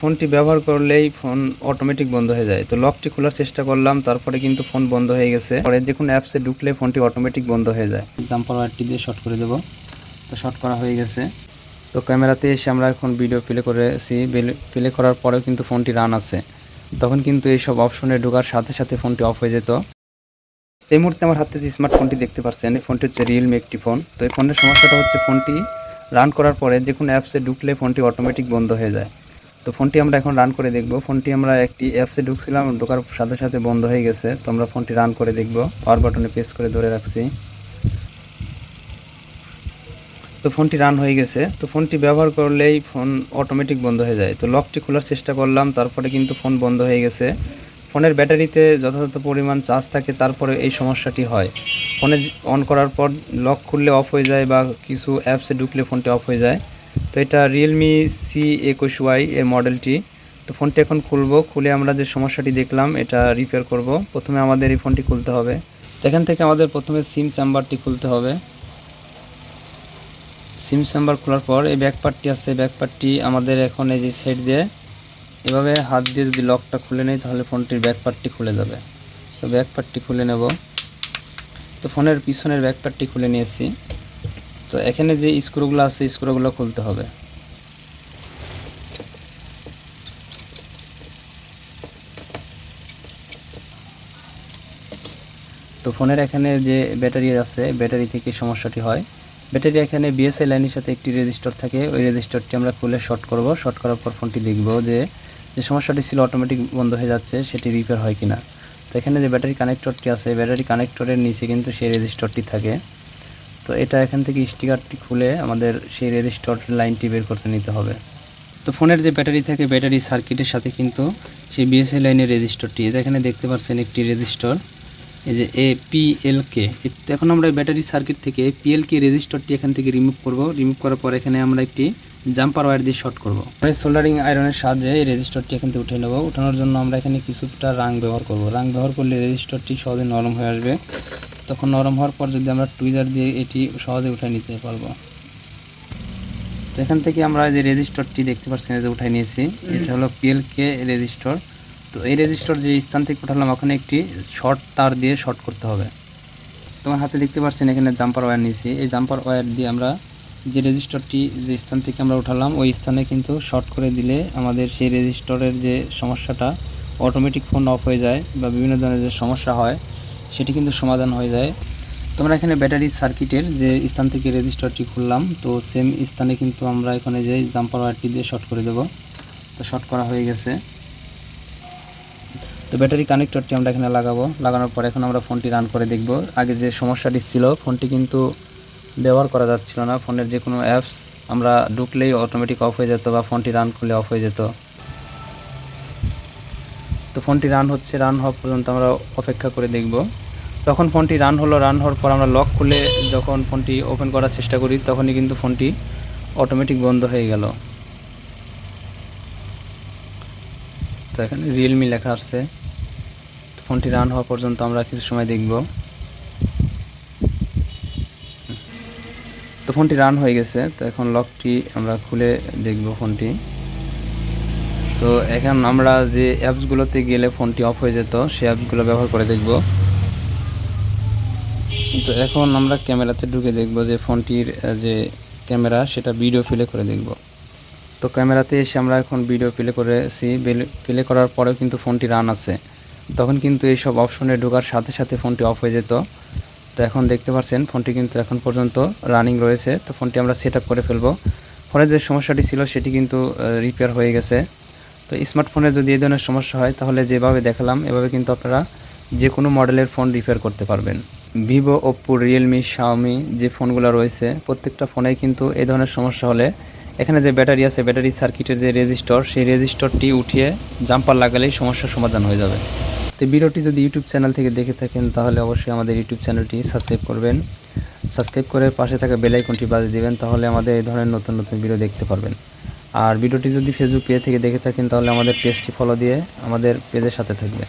ফোনটি ব্যবহার করলেই ফোন অটোমেটিক বন্ধ হয়ে যায়। তো লকটি খোলার চেষ্টা করলাম, তারপরে কিন্তু ফোন বন্ধ হয়ে গেছে। পরে যে কোনো অ্যাপসে ঢুকলে ফোনটি অটোমেটিক বন্ধ হয়ে যায়। জাম্পার ওয়ারটি দিয়ে শর্ট করে দেবো। তো শর্ট করা হয়ে গেছে। তো ক্যামেরাতে এসে আমরা এখন ভিডিও প্লে করেছি। প্লে করার পরেও কিন্তু ফোনটি রান আছে। তখন কিন্তু এইসব অপশনে ঢোকার সাথে সাথে ফোনটি অফ হয়ে যেত। এই মুহূর্তে আমার হাতে যে স্মার্টফোনটি দেখতে পাচ্ছেন, এই ফোনটি হচ্ছে রিয়েলমি একটি ফোন তো এই ফোনের সমস্যাটা হচ্ছে ফোনটি রান করার পরে যে কোনো অ্যাপসে ঢুকলে ফোনটি অটোমেটিক বন্ধ হয়ে যায়। তো ফোনটি আমরা এখন রান করে দেখব। ফোনটি আমরা একটি অ্যাপসে ঢুকছিলাম, ঢোকার সাথে সাথে বন্ধ হয়ে গেছে। তো আমরা ফোনটি রান করে দেখব। পাওয়ার বাটনে প্রেস করে ধরে রাখছি। তো ফোনটি রান হয়ে গেছে। তো ফোনটি ব্যবহার করলেই ফোন অটোমেটিক বন্ধ হয়ে যায়। তো লকটি খোলার চেষ্টা করলাম, তারপরে কিন্তু ফোন বন্ধ হয়ে গেছে। ফোনের ব্যাটারিতে যথাযথ পরিমাণ চার্জ থাকে তারপরে এই সমস্যাটি হয়। ফোনে অন করার পর লক খুললে অফ হয়ে যায় বা কিছু অ্যাপসে ঢুকলে ফোনটি অফ হয়ে যায়। তো এটা রিয়েলমি সি একুশ ওয়াই এর মডেলটি তো ফোনটি এখন খুলবো, খুলে আমরা যে সমস্যাটি দেখলাম, এটা রিপেয়ার করব। প্রথমে আমাদের এই ফোনটি খুলতে হবে। এখান থেকে আমাদের প্রথমে সিম চেম্বারটি খুলতে হবে। সিম চেম্বার খোলার পর এই ব্যাক পার্টটি আছে। ব্যাক পার্টটি আমাদের এখন এই যে সাইড দিয়ে, এভাবে হাত দিয়ে যদি লকটা খুলে নেই, তাহলে ফোনটির ব্যাক পার্টটি খুলে যাবে। তো ব্যাক পার্টটি খুলে নেব। তো ফোনের পিছনের ব্যাক পার্টটি খুলে নিয়েছি। তো এখানে যে স্ক্রুগুলো আছে, স্ক্রুগুলো খুলতে হবে। তো ফোনের এখানে যে ব্যাটারি আছে, ব্যাটারি থেকে সমস্যাটি হয়। ব্যাটারি এখানে বিএসআই লাইনের সাথে একটি রেজিস্টার থাকে। ওই রেজিস্টারটি আমরা খুলে শর্ট করব। শর্ট করার পর ফোনটি দেখব যে যে সমস্যাটি ছিল অটোমেটিক বন্ধ হয়ে যাচ্ছে, সেটি রিপেয়ার হয় কিনা। তো এখানে যে ব্যাটারি কানেক্টরটি আছে, ব্যাটারি কানেক্টরের নিচে কিন্তু সেই রেজিস্টারটি থাকে। তো এটা এখান থেকে স্টিকারটি খুলে আমাদের সেই রেজিস্টার লাইনটি বের করতে নিতে হবে। তো ফোনের যে ব্যাটারি থাকে, ব্যাটারি সার্কিটের সাথে কিন্তু সেই বিএসআই লাইনের রেজিস্টারটি এটা এখানে দেখতে পাচ্ছেন একটি রেজিস্টার এই যে এ পিএলকে এখন আমরা ব্যাটারি সার্কিট থেকে পিএলকে রেজিস্টারটি এখান থেকে রিমুভ করব। রিমুভ করার পর এখানে আমরা একটি জাম্পার ওয়্যার দিয়ে শর্ট করব। সোল্ডারিং আয়রনের সাহায্যে এই রেজিস্টারটি এখান থেকে উঠে নেব। উঠানোর জন্য আমরা এখানে কিছুটা রাং ব্যবহার করব। রাং ব্যবহার করলে রেজিস্টারটি সহজে নরম হয়ে আসবে। তখন নরম হওয়ার পর যদি আমরা টুইজার দিয়ে এটি সহজে উঠে নিতে পারব। তো এখান থেকে আমরা যে রেজিস্টারটি দেখতে পাচ্ছেন যে উঠাই নিয়েছি এটা হলো পিএলকে রেজিস্টার। তো এই রেজিস্টার যে স্থান থেকে উঠালাম ওখানে একটি শর্ট তার দিয়ে শর্ট করতে হবে। তোমার হাতে দেখতে পাচ্ছেন এখানে জাম্পার ওয়্যার নিয়েছি। এই জাম্পার ওয়্যার দিয়ে আমরা যে রেজিস্টারটি যে স্থান থেকে আমরা উঠালাম ওই স্থানে কিন্তু শর্ট করে দিলে আমাদের সেই রেজিস্টারের যে সমস্যাটা অটোমেটিক ফোন অফ হয়ে যায় বা বিভিন্ন ধরনের যে সমস্যা হয় সেটি কিন্তু সমাধান হয়ে যায়। তোমরা এখানে ব্যাটারি সার্কিটের যে স্থান থেকে রেজিস্টারটি খুললাম, তো সেম স্থানে কিন্তু আমরা এখানে যে জাম্পার ওয়্যারটি দিয়ে শর্ট করে দেব। তো শর্ট করা হয়ে গেছে। তো ব্যাটারি কানেক্টরটি আমরা এখানে লাগাবো। লাগানোর পর এখন আমরা ফোনটি রান করে দেখব। আগে যে সমস্যাটি ছিল ফোনটি কিন্তু ব্যবহার করা যাচ্ছিল না। ফোনের যে কোনো অ্যাপস আমরা ঢুকলেই অটোমেটিক অফ হয়ে যেত বা ফোনটি রান করলে অফ হয়ে যেত। তো ফোনটি রান হচ্ছে রান হওয়া পর্যন্ত আমরা অপেক্ষা করে দেখব। তখন ফোনটি রান হলো রান হওয়ার পর আমরা লক খুলে যখন ফোনটি ওপেন করার চেষ্টা করি, তখনই কিন্তু ফোনটি অটোমেটিক বন্ধ হয়ে গেল। তো এখানে রিয়েলমি লেখা আসছে। ফোনটি রান হওয়া পর্যন্ত আমরা কিছু সময় দেখব। তো ফোনটি রান হয়ে গেছে, তো এখন লকটি আমরা খুলে দেখব ফোনটি। তো এখন আমরা যে অ্যাপসগুলোতে গেলে ফোনটি অফ হয়ে যেত, সেই অ্যাপসগুলো ব্যবহার করে দেখব। তো এখন আমরা ক্যামেরাতে ঢুকে দেখব যে ফোনটির যে ক্যামেরা, সেটা ভিডিও ফিলে করে দেখব। তো ক্যামেরাতে এসে আমরা এখন ভিডিও প্লে করেছি প্লে করার পরেও কিন্তু ফোনটি রান আছে। তখন কিন্তু এইসব অপশনে ঢোকার সাথে সাথে ফোনটি অফ হয়ে যেত। তো এখন দেখতে পাচ্ছেন, ফোনটি কিন্তু এখন পর্যন্ত রানিং রয়েছে। তো ফোনটি আমরা সেট করে ফেলব। ফোনের যে সমস্যাটি ছিল, সেটি কিন্তু রিপেয়ার হয়ে গেছে। তো স্মার্টফোনে যদি এই ধরনের সমস্যা হয়, তাহলে যেভাবে দেখালাম, এভাবে কিন্তু আপনারা যে কোনো মডেলের ফোন রিপেয়ার করতে পারবেন। ভিভো ওপ্পো রিয়েলমি শাওমি যে ফোনগুলো রয়েছে, প্রত্যেকটা ফোনেই কিন্তু এই ধরনের সমস্যা হলে এখানে যে ব্যাটারি আছে, ব্যাটারি সার্কিটের যে রেজিস্টর সেই রেজিস্টরটি উঠিয়ে জাম্পার লাগালেই সমস্যার সমাধান হয়ে যাবে। তো ভিডিওটি যদি ইউটিউব চ্যানেল থেকে দেখে থাকেন, তাহলে অবশ্যই আমাদের ইউটিউব চ্যানেলটি সাবস্ক্রাইব করবেন। সাবস্ক্রাইব করে পাশে থাকা বেলাইকনটি বাজিয়ে দেবেন, তাহলে আমাদের এই ধরনের নতুন নতুন ভিডিও দেখতে পারবেন। আর ভিডিওটি যদি ফেসবুক পেজ থেকে দেখে থাকেন, তাহলে আমাদের পেজটি ফলো দিয়ে আমাদের পেজের সাথে থাকবে।